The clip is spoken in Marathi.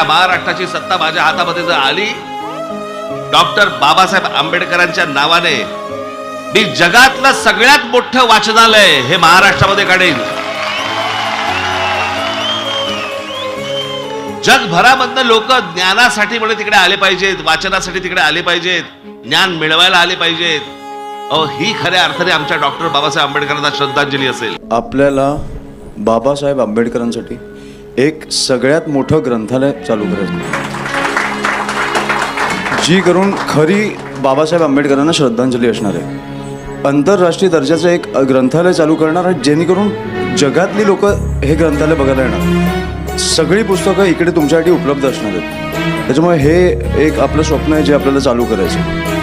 ह्या महाराष्ट्राची सत्ता माझ्या हातामध्ये जर आली डॉक्टर बाबासाहेब आंबेडकरांच्या नावाने मी जगातलं सगळ्यात मोठं वाचनालय हे महाराष्ट्रामध्ये काढेल जगभरामधनं लोक ज्ञानासाठी म्हणे तिकडे आले पाहिजेत वाचनासाठी तिकडे आले पाहिजेत ज्ञान मिळवायला आले पाहिजेत. अहो ही खऱ्या अर्थाने आमच्या डॉक्टर बाबासाहेब आंबेडकरांना श्रद्धांजली असेल. आपल्याला बाबासाहेब आंबेडकरांसाठी एक सगळ्यात मोठं ग्रंथालय चालू करायचं जी करून खरी बाबासाहेब आंबेडकरांना श्रद्धांजली असणार आहे. आंतरराष्ट्रीय दर्जाचं एक ग्रंथालय चालू करणार आहे जेणेकरून जगातली लोक हे ग्रंथालय बघायला येणार. सगळी पुस्तकं इकडे तुमच्यासाठी उपलब्ध असणार आहेत. त्याच्यामुळे हे एक आपलं स्वप्न आहे जे आपल्याला चालू करायचं आहे.